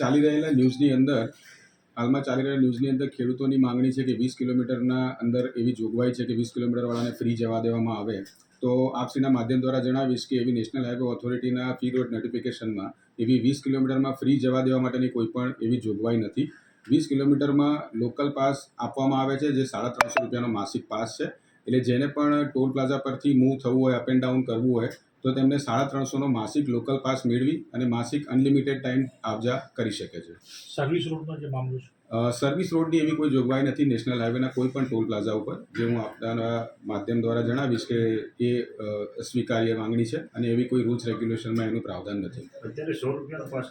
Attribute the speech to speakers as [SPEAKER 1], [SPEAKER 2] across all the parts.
[SPEAKER 1] ચાલી રહેલા ન્યૂઝની અંદર, હાલમાં ચાલી રહેલા ન્યૂઝની અંદર ખેડૂતોની માંગણી છે કે વીસ કિલોમીટરના અંદર એવી જોગવાઈ છે કે વીસ કિલોમીટરવાળાને ફ્રી જવા દેવામાં આવે. તો આપસીના માધ્યમ દ્વારા જણાવીશ કે એવી નેશનલ હાઈવે ઓથોરિટીના ફી રોડ નોટિફિકેશનમાં એવી વીસ કિલોમીટરમાં ફ્રી જવા દેવા માટેની કોઈ પણ એવી જોગવાઈ નથી. વીસ કિલોમીટરમાં લોકલ પાસ આપવામાં આવે છે, જે સાડા ત્રણસો રૂપિયાનો માસિક પાસ છે. એટલે જેને પણ ટોલ પ્લાઝા પરથી મૂવ થવું હોય અપ એન્ડ ડાઉન કરવું હોય તો તેમને સાડા ત્રણસોનો માસિક લોકલ પાસ મેળવી અને માસિક અનલિમિટેડ ટાઈમ આવજા કરી શકે છે.
[SPEAKER 2] સર્વિસ રોડનો જે મામલો છે?
[SPEAKER 1] સર્વિસ રોડની એવી કોઈ જોગવાઈ નથી નેશનલ હાઈવેના કોઈ પણ ટોલ પ્લાઝા ઉપર જે હું આપના માધ્યમ દ્વારા જણાવીશ કે એ સ્વીકાર્ય માંગણી છે અને એવી કોઈ રૂલ્સ રેગ્યુલેશનમાં એનું પ્રાવધાન નથી.
[SPEAKER 2] અત્યારે સો રૂપિયાનો પાસ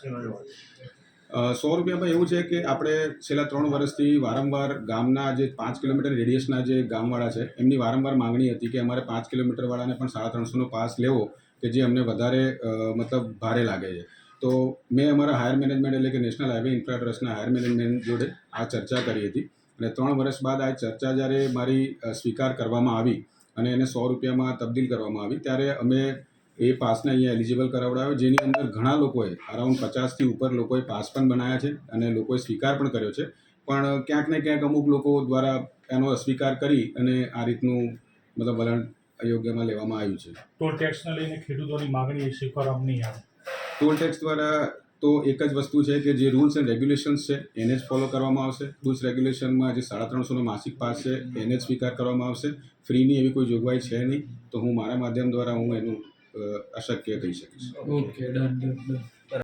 [SPEAKER 1] સો રૂપિયામાં એવું છે કે આપણે છેલ્લા ત્રણ વર્ષથી વારંવાર ગામના જે પાંચ કિલોમીટર રેડિયસના જે ગામવાળા છે એમની વારંવાર માંગણી હતી કે અમારે પાંચ કિલોમીટરવાળાને પણ સાડા ત્રણસોનો પાસ લેવો. કે જે અમને વધારે મતલબ ભારે લાગે છે. તો મેં અમારા હાયર મેનેજમેન્ટ એટલે કે નેશનલ હાઈવે ઇન્ફ્રા ટ્રસ્ટના હાયર મેનેજમેન્ટ જોડે આ ચર્ચા કરી હતી. અને ત્રણ વર્ષ બાદ આ ચર્ચા જ્યારે મારી સ્વીકાર કરવામાં આવી અને એને સો રૂપિયામાં તબદીલ કરવામાં આવી, ત્યારે અમે એ પાસને અહીંયા એલિજિબલ કરાવડાવ્યો જેની અંદર ઘણા લોકોએ અરાઉન્ડ પચાસથી ઉપર લોકોએ પાસ પણ બનાવ્યા છે અને લોકોએ સ્વીકાર પણ કર્યો છે. પણ ક્યાંક ને ક્યાંક અમુક લોકો દ્વારા એનો અસ્વીકાર કરી અને આ રીતનું મતલબ વલણ અયોગ્યમાં લેવામાં આવ્યું છે.
[SPEAKER 2] ટોલ ટેક્સને લઈને ખેડૂતોની માંગણી આવે.
[SPEAKER 1] ટોલ ટેક્સ દ્વારા તો એક જ વસ્તુ છે કે જે રૂલ્સ એન્ડ રેગ્યુલેશન્સ છે એને જ ફોલો કરવામાં આવશે. રૂલ્સ રેગ્યુલેશનમાં જે સાડા ત્રણસોનો માસિક પાસ છે એને જ સ્વીકાર કરવામાં આવશે. ફ્રીની એવી કોઈ જોગવાઈ છે નહીં તો હું મારા માધ્યમ દ્વારા હું એનું અશક્ય કહી શકીશ.
[SPEAKER 3] Okay done done